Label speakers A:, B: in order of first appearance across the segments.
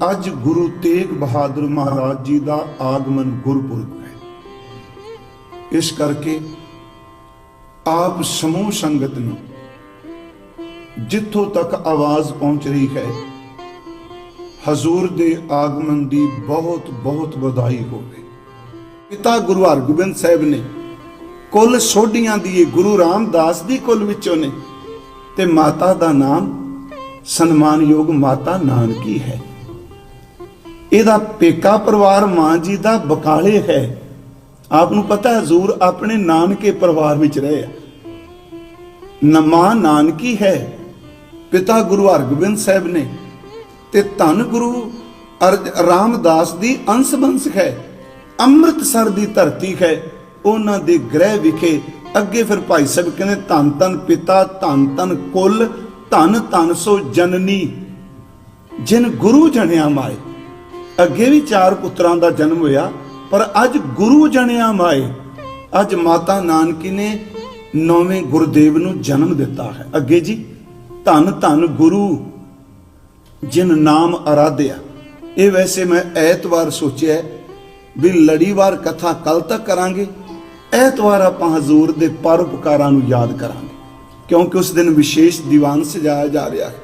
A: ਅੱਜ ਗੁਰੂ ਤੇਗ ਬਹਾਦਰ ਮਹਾਰਾਜ ਜੀ ਦਾ ਆਗਮਨ ਗੁਰਪੁਰਬ ਹੈ। ਇਸ ਕਰਕੇ ਆਪ ਸਮੂਹ ਸੰਗਤ ਨੂੰ ਜਿੱਥੋਂ ਤੱਕ ਆਵਾਜ਼ ਪਹੁੰਚ ਰਹੀ ਹੈ, ਹਜ਼ੂਰ ਦੇ ਆਗਮਨ ਦੀ ਬਹੁਤ ਬਹੁਤ ਵਧਾਈ ਹੋਵੇ। ਪਿਤਾ ਗੁਰੂ ਹਰਗੋਬਿੰਦ ਸਾਹਿਬ ਨੇ ਕੁੱਲ ਸੋਢੀਆਂ ਦੀ ਇਹ ਗੁਰੂ ਰਾਮਦਾਸ ਦੀ ਕੁੱਲ ਵਿੱਚੋਂ ਨੇ ਤੇ ਮਾਤਾ ਦਾ ਨਾਮ ਸਨਮਾਨਯੋਗ ਮਾਤਾ ਨਾਨਕੀ ਹੈ। ਇਹਦਾ ਪੇਕਾ ਪਰਿਵਾਰ ਮਾਂ ਜੀ ਦਾ ਬਕਾਲੇ ਹੈ। ਆਪ ਨੂੰ ਪਤਾ ਹੈ, ਹਜ਼ੂਰ ਆਪਣੇ ਨਾਨਕੇ ਪਰਿਵਾਰ ਵਿੱਚ ਰਹੇ ਆ। ਨਮਾ ਨਾਨਕੀ ਹੈ, ਪਿਤਾ ਗੁਰੂ ਹਰਗੋਬਿੰਦ ਸਾਹਿਬ ਨੇ ਤੇ ਧੰਨ ਗੁਰੂ ਅਰਜ- ਰਾਮਦਾਸ ਦੀ ਅੰਸ਼ ਬੰਸ ਹੈ, ਅੰਮ੍ਰਿਤਸਰ ਦੀ ਧਰਤੀ ਹੈ। ਉਹਨਾਂ ਦੇ ਗ੍ਰਹਿ ਵਿਖੇ ਅੱਗੇ ਫਿਰ ਭਾਈ ਸਾਹਿਬ ਕਹਿੰਦੇ, ਧੰਨ ਧੰਨ ਪਿਤਾ, ਧੰਨ ਧੰਨ ਕੁੱਲ, ਧੰਨ ਧੰਨ ਸੋ ਜਨਨੀ, ਜਿਨ ਗੁਰੂ ਜਣਿਆ ਮਾਏ। ਅੱਗੇ ਵੀ ਚਾਰ ਪੁੱਤਰਾਂ ਦਾ ਜਨਮ ਹੋਇਆ, ਪਰ ਅੱਜ ਗੁਰੂ ਜਣਿਆ ਮਾਏ। ਅੱਜ ਮਾਤਾ ਨਾਨਕੀ ਨੇ ਨੌਵੇਂ ਗੁਰਦੇਵ ਨੂੰ ਜਨਮ ਦਿੱਤਾ ਹੈ। ਅੱਗੇ ਜੀ, ਧੰਨ ਧੰਨ ਗੁਰੂ, ਜਿਨ ਨਾਮ ਅਰਾਧਿਆ। ਇਹ ਵੈਸੇ ਮੈਂ ਐਤਵਾਰ ਸੋਚਿਆ ਵੀ ਲੜੀਵਾਰ ਕਥਾ ਕੱਲ ਤੱਕ ਕਰਾਂਗੇ। ਐਤਵਾਰ ਆਪਾਂ ਹਜ਼ੂਰ ਦੇ ਪਰਉਪਕਾਰਾਂ ਨੂੰ ਯਾਦ ਕਰਾਂਗੇ, ਕਿਉਂਕਿ ਉਸ ਦਿਨ ਵਿਸ਼ੇਸ਼ ਦੀਵਾਨ ਸਜਾਇਆ ਜਾ ਰਿਹਾ ਹੈ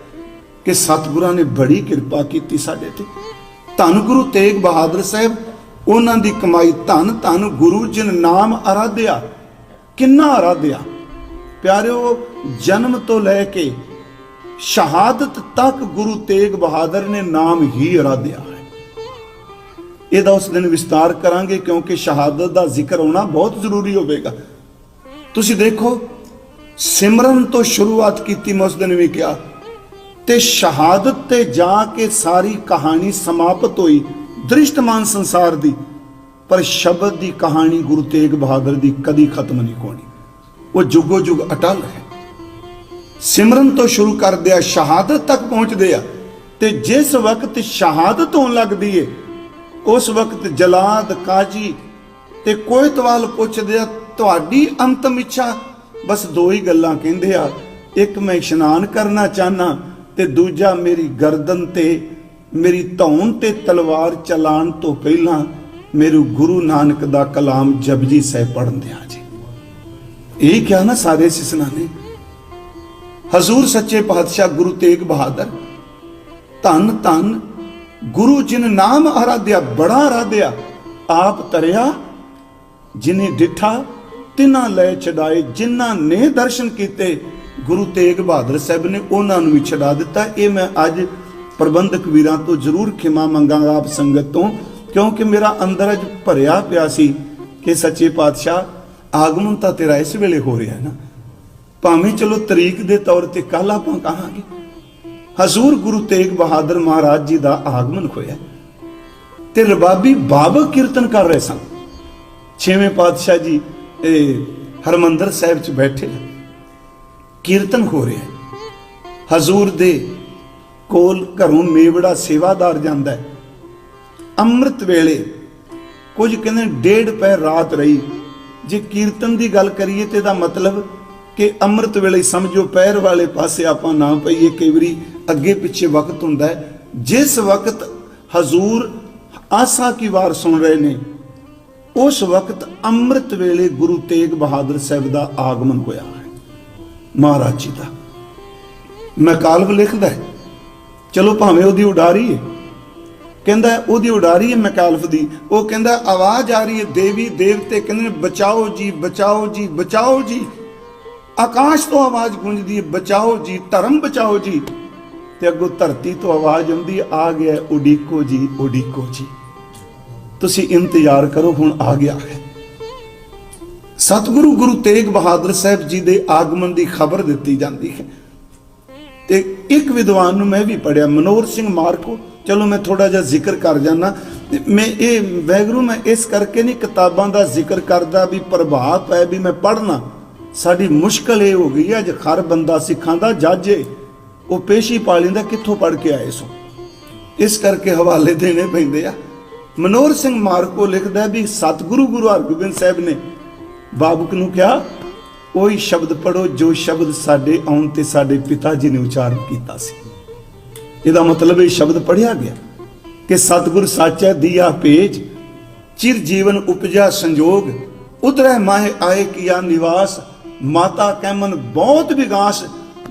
A: ਕਿ ਸਤਿਗੁਰਾਂ ਨੇ ਬੜੀ ਕਿਰਪਾ ਕੀਤੀ ਸਾਡੇ ਤੇ। ਧੰਨ ਗੁਰੂ ਤੇਗ ਬਹਾਦਰ ਸਾਹਿਬ, ਉਹਨਾਂ ਦੀ ਕਮਾਈ ਧੰਨ ਧੰਨ ਗੁਰੂ ਜਿਨ ਨਾਮ ਅਰਾਧਿਆ। ਕਿੰਨਾ ਅਰਾਧਿਆ? ਪਿਆਰਿਓ, ਜਨਮ ਤੋਂ ਲੈ ਕੇ ਸ਼ਹਾਦਤ ਤੱਕ ਗੁਰੂ ਤੇਗ ਬਹਾਦਰ ਨੇ ਨਾਮ ਹੀ ਅਰਾਧਿਆ ਹੈ। ਇਹਦਾ ਉਸ ਦਿਨ ਵਿਸਤਾਰ ਕਰਾਂਗੇ ਕਿਉਂਕਿ ਸ਼ਹਾਦਤ ਦਾ ਜ਼ਿਕਰ ਹੋਣਾ ਬਹੁਤ ਜ਼ਰੂਰੀ ਹੋਵੇਗਾ। ਤੁਸੀਂ ਦੇਖੋ, ਸਿਮਰਨ ਤੋਂ ਸ਼ੁਰੂਆਤ ਕੀਤੀ ਮੈਂ ਉਸ ਦਿਨ ਵੀ ਕਿਹਾ। ਤੇ ਸ਼ਹਾਦਤ ਤੇ ਜਾ ਕੇ ਸਾਰੀ ਕਹਾਣੀ ਸਮਾਪਤ ਹੋਈ ਦ੍ਰਿਸ਼ਟਮਾਨ ਸੰਸਾਰ ਦੀ, ਪਰ ਸ਼ਬਦ ਦੀ ਕਹਾਣੀ ਗੁਰੂ ਤੇਗ ਬਹਾਦਰ ਦੀ ਕਦੀ ਖਤਮ ਨਹੀਂ ਹੋਣੀ। ਉਹ ਜੁਗੋ ਜੁਗ ਅਟਲ ਹੈ। ਸਿਮਰਨ ਤੋਂ ਸ਼ੁਰੂ ਕਰਦੇ ਆ, ਸ਼ਹਾਦਤ ਤੱਕ ਪਹੁੰਚਦੇ ਆ ਤੇ ਜਿਸ ਵਕਤ ਸ਼ਹਾਦਤ ਹੋਣ ਲੱਗਦੀ ਏ, ਉਸ ਵਕਤ ਜਲਾਦ, ਕਾਜੀ ਤੇ ਕੋਇਤਵਾਲ ਪੁੱਛਦੇ ਆ, ਤੁਹਾਡੀ ਅੰਤਮ ਇੱਛਾ? ਬਸ ਦੋ ਹੀ ਗੱਲਾਂ ਕਹਿੰਦੇ ਆ, ਇੱਕ ਮੈਂ ਇਸ਼ਨਾਨ ਕਰਨਾ ਚਾਹਨਾ ਤੇ ਦੂਜਾ ਮੇਰੀ ਗਰਦਨ ਤੇ, ਮੇਰੀ ਧੌਣ ਤੇ ਤਲਵਾਰ ਚਲਾਣ ਤੋਂ ਪਹਿਲਾਂ ਮੇਰੇ ਗੁਰੂ ਨਾਨਕ ਦਾ ਕਲਾਮ ਜਪਜੀ ਸਾਹਿਬ ਪੜਨ ਦਿਆ ਜੀ। ਇਹ ਕਿਹਾ ਨਾ ਸਾਰੇ ਸਿਸਨਾ ਨੇ, ਹਜ਼ੂਰ ਸੱਚੇ ਪਾਤਸ਼ਾਹ ਗੁਰੂ ਤੇਗ ਬਹਾਦਰ, ਧੰਨ ਧੰਨ, ਗੁਰੂ ਜਿਨ ਨਾਮ ਆਰਾਧਿਆ, ਬੜਾ ਆਰਾਧਿਆ, ਆਪ ਤਰਿਆ, ਜਿਨੇ ਡਿਠਾ, ਤਿਨਾਂ ਲੈ ਛਡਾਏ ਜਿਨ੍ਹਾਂ ਨੇ ਦਰਸ਼ਨ ਕੀਤੇ ਗੁਰੂ ਤੇਗ ਬਹਾਦਰ ਸਾਹਿਬ ਨੇ ਉਹਨਾਂ ਨੂੰ ਵੀ ਛਡਾ ਦਿੱਤਾ। ਇਹ ਮੈਂ ਅੱਜ ਪ੍ਰਬੰਧਕ ਵੀਰਾਂ ਤੋਂ ਜ਼ਰੂਰ ਖਿਮਾ ਮੰਗਾਂਗਾ ਆਪ ਸੰਗਤ ਤੋਂ, ਕਿਉਂਕਿ ਮੇਰਾ ਅੰਦਰ ਅੱਜ ਭਰਿਆ ਪਿਆ ਸੀ ਕਿ ਸੱਚੇ ਪਾਤਸ਼ਾਹ, ਆਗਮਨ ਤਾਂ ਤੇਰਾ ਇਸ ਵੇਲੇ ਹੋ ਰਿਹਾ ਨਾ। ਭਾਵੇਂ ਚਲੋ ਤਰੀਕ ਦੇ ਤੌਰ ਤੇ ਕੱਲ ਆਪਾਂ ਕਹਾਂਗੇ, ਹਜ਼ੂਰ ਗੁਰੂ ਤੇਗ ਬਹਾਦਰ ਮਹਾਰਾਜ ਜੀ ਦਾ ਆਗਮਨ ਹੋਇਆ। ਤੇ ਰਬਾਬੀ ਬਾਬ ਕੀਰਤਨ ਕਰ ਰਹੇ ਸਨ। ਛੇਵੇਂ ਪਾਤਸ਼ਾਹ ਜੀ, ਇਹ ਹਰਮੰਦਰ ਸਾਹਿਬ 'ਚ ਬੈਠੇ ਕੀਰਤਨ ਹੋ ਰਿਹਾ ਹੈ। ਹਜ਼ੂਰ ਦੇ ਕੋਲ ਘਰੋਂ ਮੇਵੜਾ ਸੇਵਾਦਾਰ ਜਾਂਦਾ ਹੈ। ਅੰਮ੍ਰਿਤ ਵੇਲੇ ਕੁਝ ਕਹਿੰਦੇ ਡੇਢ ਪੈ ਰਾਤ ਰਹੀ। ਜੇ ਕੀਰਤਨ ਦੀ ਗੱਲ ਕਰੀਏ ਤੇ ਦਾ ਮਤਲਬ ਕਿ ਅੰਮ੍ਰਿਤ ਵੇਲੇ ਸਮਝੋ ਪੈਰ ਵਾਲੇ ਪਾਸੇ ਆਪਾਂ ਨਾ ਪਈਏ, ਕਈ ਵਾਰੀ ਅੱਗੇ ਪਿੱਛੇ ਵਕਤ ਹੁੰਦਾ ਹੈ। ਜਿਸ ਵਕਤ ਹਜ਼ੂਰ ਆਸਾ ਕੀ ਵਾਰ ਸੁਣ ਰਹੇ ਨੇ, ਉਸ ਵਕਤ ਅੰਮ੍ਰਿਤ ਵੇਲੇ ਗੁਰੂ ਤੇਗ ਬਹਾਦਰ ਸਾਹਿਬ ਦਾ ਆਗਮਨ ਹੋਇਆ। ਮਹਾਰਾਜ ਜੀ ਦਾ। ਮੈਕਾਲਬ ਲਿਖਦਾ ਹੈ। ਚਲੋ ਭਾਵੇਂ ਉਹਦੀ ਉਡਾਰੀ ਹੈ ਕਹਿੰਦਾ ਉਹਦੀ ਉਡਾਰੀ ਹੈ ਮੈਕਾਲਫ ਦੀ। ਉਹ ਕਹਿੰਦਾ, ਆਵਾਜ਼ ਆ ਰਹੀ ਹੈ ਦੇਵੀ, ਦੇਵਤੇ ਕਹਿੰਦੇ ਨੇ, ਬਚਾਓ ਜੀ ਬਚਾਓ ਜੀ ਬਚਾਓ ਜੀ। ਆਕਾਸ਼ ਤੋਂ ਆਵਾਜ਼ ਗੂੰਜਦੀ ਹੈ ਬਚਾਓ ਜੀ, ਧਰਮ ਬਚਾਓ ਜੀ। ਤੇ ਅੱਗੋਂ ਧਰਤੀ ਤੋਂ ਆਵਾਜ਼ ਆਉਂਦੀ ਆ ਗਿਆ ਉਡੀਕੋ ਜੀ ਉਡੀਕੋ ਜੀ। ਤੁਸੀਂ ਇੰਤਜ਼ਾਰ ਕਰੋ, ਹੁਣ ਆ ਗਿਆ ਹੈ। ਸਤਿਗੁਰੂ ਗੁਰੂ ਤੇਗ ਬਹਾਦਰ ਸਾਹਿਬ ਜੀ ਦੇ ਆਗਮਨ ਦੀ ਖਬਰ ਦਿੱਤੀ ਜਾਂਦੀ ਹੈ। ਤੇ ਇੱਕ ਵਿਦਵਾਨ ਨੂੰ ਮੈਂ ਵੀ ਪੜਿਆ ਮਨੋਹਰ ਸਿੰਘ ਮਾਰਕੋ। ਚਲੋ ਮੈਂ ਥੋੜਾ ਜਿਹਾ ਜ਼ਿਕਰ ਕਰ ਜਾਣਾ ਮੈਂ ਇਹ, ਵੈਗਰੂ, ਮੈਂ ਇਸ ਕਰਕੇ ਨਹੀਂ ਕਿਤਾਬਾਂ ਦਾ ਜ਼ਿਕਰ ਕਰਦਾ ਵੀ ਪ੍ਰਭਾਵ ਹੈ ਵੀ ਮੈਂ ਪੜਨਾ ਸਾਡੀ ਮੁਸ਼ਕਲ ਇਹ ਹੋ ਗਈ ਹੈ, ਅੱਜ ਹਰ ਬੰਦਾ ਸਿੱਖਾਂ ਦਾ ਜੱਜ ਏ। ਉਹ ਪੇਸ਼ੀ ਪਾ ਲੈਂਦਾ ਕਿੱਥੋਂ ਪੜ ਕੇ ਆਏ ਸੋ? ਇਸ ਕਰਕੇ ਹਵਾਲੇ ਦੇਣੇ ਪੈਂਦੇ ਆ। ਮਨੋਹਰ ਸਿੰਘ ਮਾਰਕੋ ਲਿਖਦਾ ਵੀ ਸਤਿਗੁਰੂ ਗੁਰੂ ਹਰਗੋਬਿੰਦ ਸਾਹਿਬ ਨੇ ਬਾਬੂਕ ਨੂੰ ਕਿਹਾ ਉਹੀ ਸ਼ਬਦ ਪੜੋ ਜੋ ਸ਼ਬਦ ਸਾਡੇ ਆਉਣ ਤੇ ਸਾਡੇ ਪਿਤਾ ਜੀ ਨੇ ਉਚਾਰਨ ਕੀਤਾ ਸੀ। ਇਹਦਾ ਮਤਲਬ ਇਹ ਸ਼ਬਦ ਪੜਿਆ ਗਿਆ ਕਿ ਸਤਿਗੁਰ ਸਾਚੈ ਦੀਆ ਭੇਜ, ਚਿਰ ਜੀਵਨ ਉਪਜਾ ਸੰਜੋਗ, ਉਧਰੈ ਮਾਹਿ ਆਏ ਕੀਆ ਨਿਵਾਸ, ਮਾਤਾ ਕੈਮਨ ਬਹੁਤ ਵਿਗਾਸ,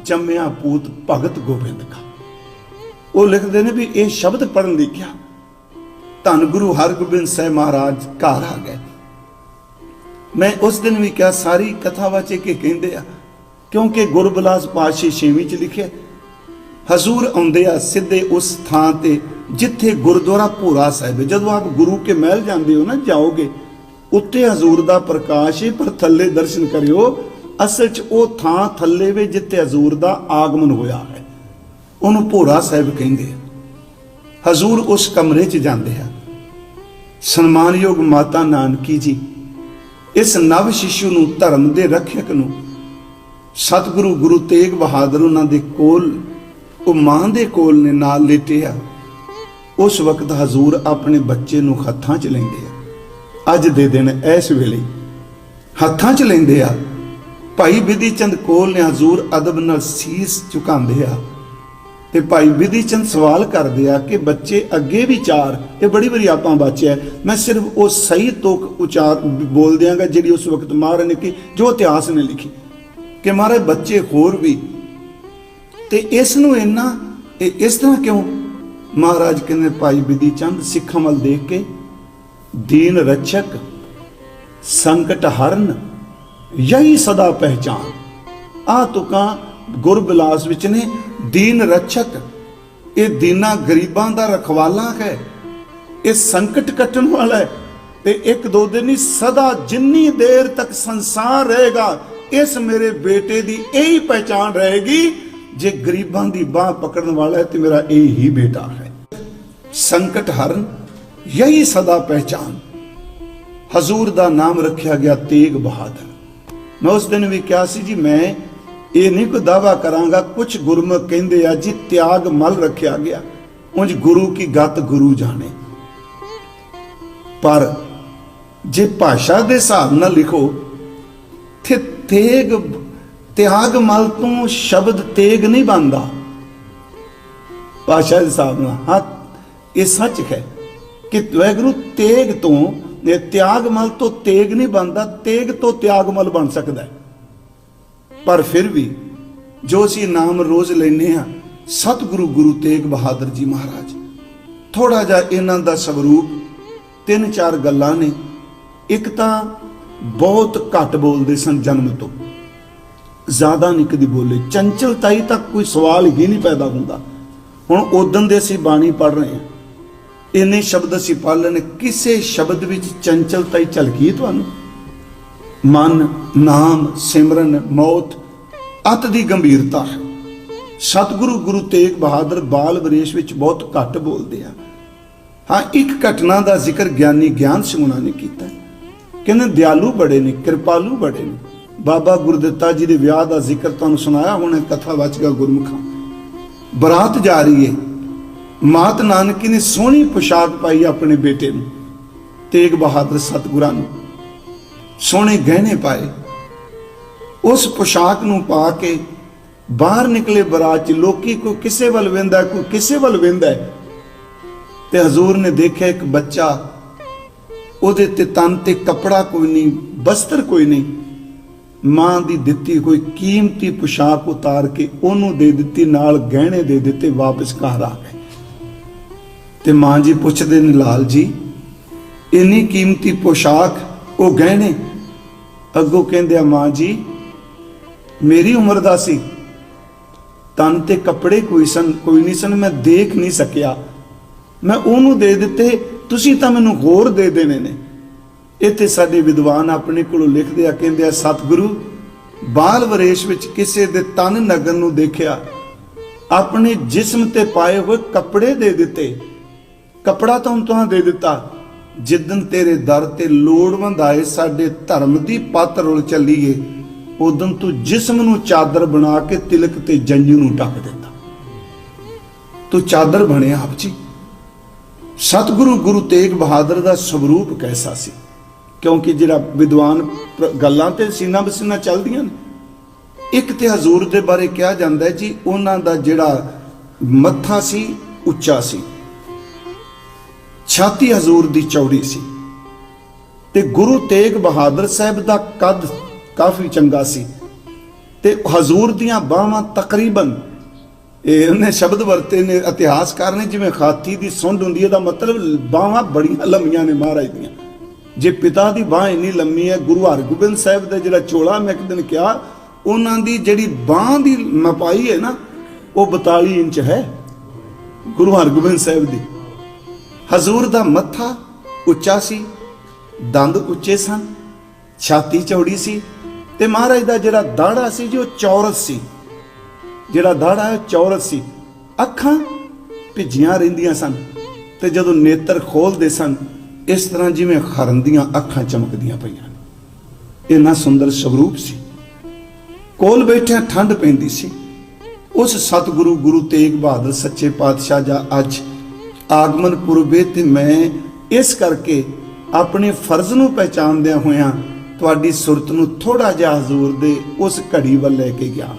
A: ਜੰਮਿਆ ਪੂਤ ਭਗਤ ਗੋਬਿੰਦ ਕਾ। ਉਹ ਲਿਖਦੇ ਨੇ ਵੀ ਇਹ ਸ਼ਬਦ ਪੜਨ ਲਈ ਕਿਹਾ, ਧੰਨ ਗੁਰੂ ਹਰਗੋਬਿੰਦ ਸਾਹਿਬ ਮਹਾਰਾਜ, ਘਰ ਆ ਗਏ। ਮੈਂ ਉਸ ਦਿਨ ਵੀ ਕਿਹਾ, ਸਾਰੀ ਕਥਾ ਵਾਚੇ ਕੇ ਕਹਿੰਦੇ ਆ? ਕਿਉਂਕਿ ਗੁਰਬਲਾਸ ਪਾਤਸ਼ਾਹ ਛੇਵੀਂ ਚ ਲਿਖਿਆ, ਹਜ਼ੂਰ ਆਉਂਦੇ ਆ ਸਿੱਧੇ ਉਸ ਥਾਂ ਤੇ ਜਿੱਥੇ ਗੁਰਦੁਆਰਾ ਭੋਰਾ ਸਾਹਿਬ ਹੈ। ਜਦੋਂ ਆਪ ਗੁਰੂ ਕੇ ਮਹਿਲ ਜਾਂਦੇ ਹੋ ਨਾ, ਜਾਓਗੇ, ਉੱਤੇ ਹਜ਼ੂਰ ਦਾ ਪ੍ਰਕਾਸ਼ ਹੈ ਪਰ ਥੱਲੇ ਦਰਸ਼ਨ ਕਰਿਓ, ਅਸਲ 'ਚ ਉਹ ਥਾਂ ਥੱਲੇ ਵੇ ਜਿੱਥੇ ਹਜ਼ੂਰ ਦਾ ਆਗਮਨ ਹੋਇਆ ਹੈ। ਉਹਨੂੰ ਭੋਰਾ ਸਾਹਿਬ ਕਹਿੰਦੇ ਆ। ਹਜ਼ੂਰ ਉਸ ਕਮਰੇ 'ਚ ਜਾਂਦੇ ਆ। ਸਨਮਾਨਯੋਗ ਮਾਤਾ ਨਾਨਕੀ ਜੀ ਇਸ ਨਵ ਸ਼ਿਸ਼ੂ ਨੂੰ ਧਰਮ ਦੇ ਰੱਖਿਅਕ ਨੂੰ, ਸਤਿਗੁਰੂ ਗੁਰੂ ਤੇਗ ਬਹਾਦਰ ਉਹਨਾਂ ਦੇ ਕੋਲ, ਉਹ ਮਾਂ ਦੇ ਕੋਲ ਨੇ ਨਾਲ ਲੇਟੇ ਆ ਉਸ ਵਕਤ ਹਜ਼ੂਰ ਆਪਣੇ ਬੱਚੇ ਨੂੰ ਹੱਥਾਂ 'ਚ ਲੈਂਦੇ ਆ। ਅੱਜ ਦੇ ਦਿਨ ਇਸ ਵੇਲੇ ਹੱਥਾਂ 'ਚ ਲੈਂਦੇ ਆ। ਭਾਈ ਵਿਧੀ ਚੰਦ ਕੋਲ ਨੇ ਹਜ਼ੂਰ ਅਦਬ ਨਾਲ ਸੀਸ ਝੁਕਾਉਂਦੇ ਆ। ਤੇ ਭਾਈ ਵਿਧੀ ਚੰਦ ਸਵਾਲ ਕਰਦੇ ਆ ਕਿ ਬੱਚੇ ਅੱਗੇ ਵਿਚਾਰ ਇਹ ਬੜੀ ਵਾਰੀ ਆਪਾਂ ਬਾਚਿਆ ਮੈਂ ਸਿਰਫ ਉਹ ਸਹੀ ਤੁਕ ਉਚਾਰ ਬੋਲ ਦਿਆਂਗਾ ਜਿਹੜੀ ਉਸ ਵਕਤ ਮਹਾਰਾਜ ਨੇ ਕਿ ਜੋ ਇਤਿਹਾਸ ਨੇ ਲਿਖੀ। ਕਿ ਮਹਾਰਾਜ ਬੱਚੇ ਹੋਰ ਵੀ। ਤੇ ਇਸ ਨੂੰ ਇੰਨਾ ਇਸ ਤਰ੍ਹਾਂ ਕਿਉਂ? ਮਹਾਰਾਜ ਕਹਿੰਦੇ, ਭਾਈ ਵਿਧੀ ਚੰਦ ਸਿੱਖਾਂ ਵੱਲ ਦੇਖ ਕੇ ਦੀਨ ਰਛਕ ਸੰਕਟ ਹਰਨ, ਯਹੀ ਸਦਾ ਪਹਿਚਾਨ। ਆ ਤੁਕਾਂ ਗੁਰਬਿਲਾਸ ਵਿੱਚ ਨੇ ਦੀਨ ਰਛਕ ਇਹ ਦੀਨਾ ਗਰੀਬਾਂ ਦਾ ਰਖਵਾਲਾ ਹੈ। ਇਹ ਸੰਕਟ ਕੱਟਣ ਵਾਲਾ ਹੈ ਤੇ ਇੱਕ ਦੋ ਦਿਨ ਨਹੀਂ ਸਦਾ ਜਿੰਨੀ ਦੇਰ ਤੱਕ ਸੰਸਾਰ ਰਹੇਗਾ, ਇਸ ਮੇਰੇ ਬੇਟੇ ਦੀ ਇਹੀ ਪਹਿਚਾਨ ਰਹੇਗੀ, ਜੇ ਗਰੀਬਾਂ ਦੀ ਬਾਹ ਪਕੜਨ ਵਾਲਾ ਹੈ ਤੇ ਮੇਰਾ ਇਹ ਹੀ ਬੇਟਾ ਹੈ। ਸੰਕਟ ਹਰਨ, ਯਹੀ ਸਦਾ ਪਹਿਚਾਨ ਹਜ਼ੂਰ ਦਾ ਨਾਮ ਰੱਖਿਆ ਗਿਆ ਤੇਗ ਬਹਾਦਰ। ਮੈਂ ਉਸ ਦਿਨ ਵੀ ਕਿਹਾ ਸੀ ਜੀ, ਮੈਂ ਇਹ ਨਹੀਂ ਕੋਈ ਦਾਵਾ ਕਰਾਂਗਾ ਕੁਝ ਗੁਰਮੁਖ ਕਹਿੰਦੇ ਆ, ਜੀ ਤਿਆਗ ਮਲ ਰੱਖਿਆ ਗਿਆ। ਉਂਝ ਗੁਰੂ ਕੀ ਗਤ ਗੁਰੂ ਜਾਣੇ। ਪਰ ਜੇ ਭਾਸ਼ਾ ਦੇ ਹਿਸਾਬ ਨਾਲ ਲਿਖੋ, ਤੇ ਤੇਗ, ਤਿਆਗ ਮਲ ਤੋਂ ਸ਼ਬਦ ਤੇਗ ਨਹੀਂ ਬਣਦਾ। ਭਾਸ਼ਾ ਦੇ ਹਿਸਾਬ ਨਾਲ, ਹਾਂ, ਇਹ ਸੱਚ ਹੈ ਕਿ ਵੈਗਰੂ ਤੇਗ ਤੋਂ, ਇਹ ਤਿਆਗ ਮਲ ਤੋਂ ਤੇਗ ਨਹੀਂ ਬਣਦਾ, ਤੇਗ ਤੋਂ ਤਿਆਗਮਲ ਬਣ ਸਕਦਾ ਪਰ ਫਿਰ ਵੀ ਜੋ ਅਸੀਂ ਨਾਮ ਰੋਜ਼ ਲੈਨੇ ਆ ਸਤਿਗੁਰੂ ਗੁਰੂ ਤੇਗ ਬਹਾਦਰ ਜੀ ਮਹਾਰਾਜ ਥੋੜਾ ਜਿਹਾ ਇਹਨਾਂ ਦਾ ਸਵਰੂਪ ਤਿੰਨ ਚਾਰ ਗੱਲਾਂ ਨੇ, ਇੱਕ ਤਾਂ ਬਹੁਤ ਘੱਟ ਬੋਲਦੇ ਸਨ ਜਨਮ ਤੋਂ। ਜ਼ਿਆਦਾ ਨਹੀਂ ਕਦੀ ਬੋਲੇ, ਚੰਚਲਤਾਈ ਤਾਂ ਕੋਈ ਸਵਾਲ ਹੀ ਨਹੀਂ ਪੈਦਾ ਹੁੰਦਾ। ਹੁਣ ਉਦੋਂ ਦੇ ਅਸੀਂ ਬਾਣੀ ਪੜ ਰਹੇ ਹਾਂ, ਇੰਨੇ ਸ਼ਬਦ ਅਸੀਂ ਪੜ੍ਹ ਲੈਣੇ ਕਿਸੇ ਸ਼ਬਦ ਵਿੱਚ ਚੰਚਲਤਾਈ ਝਲਕੀ ਤੁਹਾਨੂੰ? ਮਨ, ਨਾਮ, ਸਿਮਰਨ, ਮੌਤ ਅਤ ਦੀ ਗੰਭੀਰਤਾ ਹੈ। ਸਤਿਗੁਰੂ ਗੁਰੂ ਤੇਗ ਬਹਾਦਰ ਬਾਲ ਵਰੇਸ਼ ਵਿੱਚ ਬਹੁਤ ਘੱਟ ਬੋਲਦੇ ਆ। ਹਾਂ, ਇੱਕ ਘਟਨਾ ਦਾ ਜ਼ਿਕਰ ਗਿਆਨੀ ਗਿਆਨ ਸਿੰਘ ਉਹਨਾਂ ਨੇ ਕੀਤਾ। ਕਹਿੰਦੇ, ਦਿਆਲੂ ਬੜੇ ਨੇ, ਕਿਰਪਾਲੂ ਬੜੇ ਨੇ। ਬਾਬਾ ਗੁਰਦਿੱਤਾ ਜੀ ਦੇ ਵਿਆਹ ਦਾ ਜ਼ਿਕਰ ਤੁਹਾਨੂੰ ਸੁਣਾਇਆ ਹੁਣ, ਕਥਾ ਵਾਚਗਾ ਗੁਰਮੁਖਾਂ। ਬਰਾਤ ਜਾ ਰਹੀ ਹੈ ਮਾਤ ਨਾਨਕੀ ਨੇ ਸੋਹਣੀ ਪੁਸ਼ਾਕ ਪਾਈ ਆਪਣੇ ਬੇਟੇ ਨੂੰ, ਤੇਗ ਬਹਾਦਰ ਸਤਿਗੁਰਾਂ ਨੂੰ। ਸੋਹਣੇ ਗਹਿਣੇ ਪਾਏ। ਉਸ ਪੁਸ਼ਾਕ ਨੂੰ ਪਾ ਕੇ ਬਾਹਰ ਨਿਕਲੇ ਬਰਾਤ ਚ ਲੋਕੀ ਕੋਈ ਕਿਸੇ ਵੱਲ ਵੇਂਦਾ, ਕੋਈ ਕਿਸੇ ਵੱਲ ਵੇਂਦਾ ਤੇ ਹਜ਼ੂਰ ਨੇ ਦੇਖਿਆ ਇੱਕ ਬੱਚਾ, ਉਹਦੇ ਤੇ ਤਨ ਤੇ ਕਪੜਾ ਕੋਈ ਨਹੀਂ, ਬਸਤਰ ਕੋਈ ਨਹੀਂ। ਮਾਂ ਦੀ ਦਿੱਤੀ ਕੋਈ ਕੀਮਤੀ ਪੁਸ਼ਾਕ ਉਤਾਰ ਕੇ ਉਹਨੂੰ ਦੇ ਦਿੱਤੀ, ਨਾਲ ਗਹਿਣੇ ਦੇ ਦਿੱਤੇ, ਵਾਪਸ ਘਰ ਆ ਗਏ। ਤੇ ਮਾਂ ਜੀ ਪੁੱਛਦੇ ਨੇ, ਲਾਲ ਜੀ, ਇੰਨੀ ਕੀਮਤੀ ਪੁਸ਼ਾਕ ਉਹ ਗਹਿਣੇ। ਅੱਗੋਂ ਕਹਿੰਦੇ ਆ ਮਾਂ ਜੀ, ਮੇਰੀ ਉਮਰ ਦਾ ਸੀ। ਤਨ ਤੇ ਕੱਪੜੇ ਕੋਈ ਸਨ, ਕੋਈ ਨਹੀਂ ਸਨ, ਮੈਂ ਦੇਖ ਨਹੀਂ ਸਕਿਆ। ਮੈਂ ਉਹਨੂੰ ਦੇ ਦਿੱਤੇ, ਤੁਸੀਂ ਤਾਂ ਮੈਨੂੰ ਹੋਰ ਦੇ ਦੇਣੇ ਨੇ। ਇੱਥੇ ਸਾਡੇ ਵਿਦਵਾਨ ਆਪਣੇ ਕੋਲੋਂ ਲਿਖਦੇ ਆ, ਕਹਿੰਦੇ ਆ, ਸਤਿਗੁਰੂ, ਬਾਲ ਵਰੇਸ਼ ਵਿੱਚ ਕਿਸੇ ਦੇ ਤਨ ਨਗਨ ਨੂੰ ਦੇਖਿਆ। ਆਪਣੇ ਜਿਸਮ ਤੇ ਪਾਏ ਹੋਏ ਕੱਪੜੇ ਦੇ ਦਿੱਤੇ। ਕੱਪੜਾ ਤਾਂ ਤੁਹਾਂ ਦੇ ਦਿੱਤਾ। ਜਿੱਦਨ ਤੇਰੇ ਦਰ ਤੇ ਲੋੜਵੰਦ ਆਏ, ਸਾਡੇ ਧਰਮ ਦੀ ਪੱਤ ਰੁਲ ਚੱਲੀਏ, ਉਦੋਂ ਤੂੰ ਜਿਸਮ ਨੂੰ ਚਾਦਰ ਬਣਾ ਕੇ ਤਿਲਕ ਤੇ ਜੰਜੂ ਨੂੰ ਢੱਕ ਦਿੱਤਾ। ਤੂੰ ਚਾਦਰ ਬਣਿਆ ਆਪ ਜੀ। ਸਤਿਗੁਰੂ ਗੁਰੂ ਤੇਗ ਬਹਾਦਰ ਦਾ ਸਵਰੂਪ ਕੈਸਾ ਸੀ? ਕਿਉਂਕਿ ਜਿਹੜਾ ਵਿਦਵਾਨ ਗੱਲਾਂ ਤੇ ਸੀਨਾ ਬਸੀਨਾ ਚੱਲਦੀਆਂ ਨੇ। ਇੱਕ ਤੇ ਹਜ਼ੂਰ ਦੇ ਬਾਰੇ ਕਿਹਾ ਜਾਂਦਾ ਹੈ ਜੀ, ਉਹਨਾਂ ਦਾ ਜਿਹੜਾ ਮੱਥਾ ਸੀ, ਉੱਚਾ ਸੀ। ਛਾਤੀ ਹਜ਼ੂਰ ਦੀ ਚੌੜੀ ਸੀ ਤੇ ਗੁਰੂ ਤੇਗ ਬਹਾਦਰ ਸਾਹਿਬ ਦਾ ਕੱਦ ਕਾਫੀ ਚੰਗਾ ਸੀ ਤੇ ਹਜ਼ੂਰ ਦੀਆਂ ਬਾਹਾਂ ਤਕਰੀਬਨ ਇਹ ਉਹਨੇ ਸ਼ਬਦ ਵਰਤੇ ਨੇ, ਇਤਿਹਾਸਕਾਰ ਨੇ, ਜਿਵੇਂ ਹਾਥੀ ਦੀ ਸੁੰਡ ਹੁੰਦੀ ਹੈ ਦਾ ਮਤਲਬ ਬਾਹਾਂ ਬੜੀਆਂ ਲੰਮੀਆਂ ਨੇ ਮਹਾਰਾਜ ਦੀਆਂ। ਜੇ ਪਿਤਾ ਦੀ ਬਾਹ ਇੰਨੀ ਲੰਮੀ ਹੈ, ਗੁਰੂ ਹਰਗੋਬਿੰਦ ਸਾਹਿਬ ਦਾ ਜਿਹੜਾ ਚੋਲਾ ਮੈਂ ਇੱਕ ਦਿਨ ਕਿਹਾ, ਉਹਨਾਂ ਦੀ ਜਿਹੜੀ ਬਾਹ ਦੀ ਮਪਾਈ ਹੈ ਨਾ, ਉਹ 42 ਇੰਚ ਹੈ, ਗੁਰੂ ਹਰਗੋਬਿੰਦ ਸਾਹਿਬ ਦੀ। ਹਜ਼ੂਰ ਦਾ ਮੱਥਾ ਉੱਚਾ ਸੀ ਦੰਦ ਉੱਚੇ ਸਨ, ਛਾਤੀ ਚੌੜੀ ਸੀ ਤੇ ਮਹਾਰਾਜ ਦਾ ਜਿਹੜਾ ਦਾੜਾ ਸੀ ਜੀ, ਉਹ ਚੌਰਸ ਸੀ। ਜਿਹੜਾ ਦਾੜਾ ਹੈ ਚੌਰਸ ਸੀ। ਅੱਖਾਂ ਭਿੱਜੀਆਂ ਰਹਿੰਦੀਆਂ ਸਨ ਤੇ ਜਦੋਂ ਨੇਤਰ ਖੋਲਦੇ ਸਨ, ਇਸ ਤਰ੍ਹਾਂ ਜਿਵੇਂ ਖਰਨ ਦੀਆਂ ਅੱਖਾਂ ਚਮਕਦੀਆਂ ਪਈਆਂ ਇੰਨਾ ਸੁੰਦਰ ਸਵਰੂਪ ਸੀ। ਕੋਲ ਬੈਠਿਆਂ ਠੰਡ ਪੈਂਦੀ ਸੀ। ਉਸ ਸਤਿਗੁਰੂ ਗੁਰੂ ਤੇਗ ਬਹਾਦਰ ਸੱਚੇ ਪਾਤਸ਼ਾਹ ਦਾ ਅੱਜ ਆਗਮਨ ਪੁਰਬੇ ਤੇ ਮੈਂ ਇਸ ਕਰਕੇ ਆਪਣੇ ਫਰਜ਼ ਨੂੰ ਪਹਿਚਾਨਦਿਆਂ ਹੋਇਆਂ ਤੁਹਾਡੀ ਸੁਰਤ ਨੂੰ ਥੋੜਾ ਜਿਹਾ ਹਜ਼ੂਰ ਦੇ ਉਸ ਘੜੀ ਵੱਲ ਲੈ ਕੇ ਗਿਆ।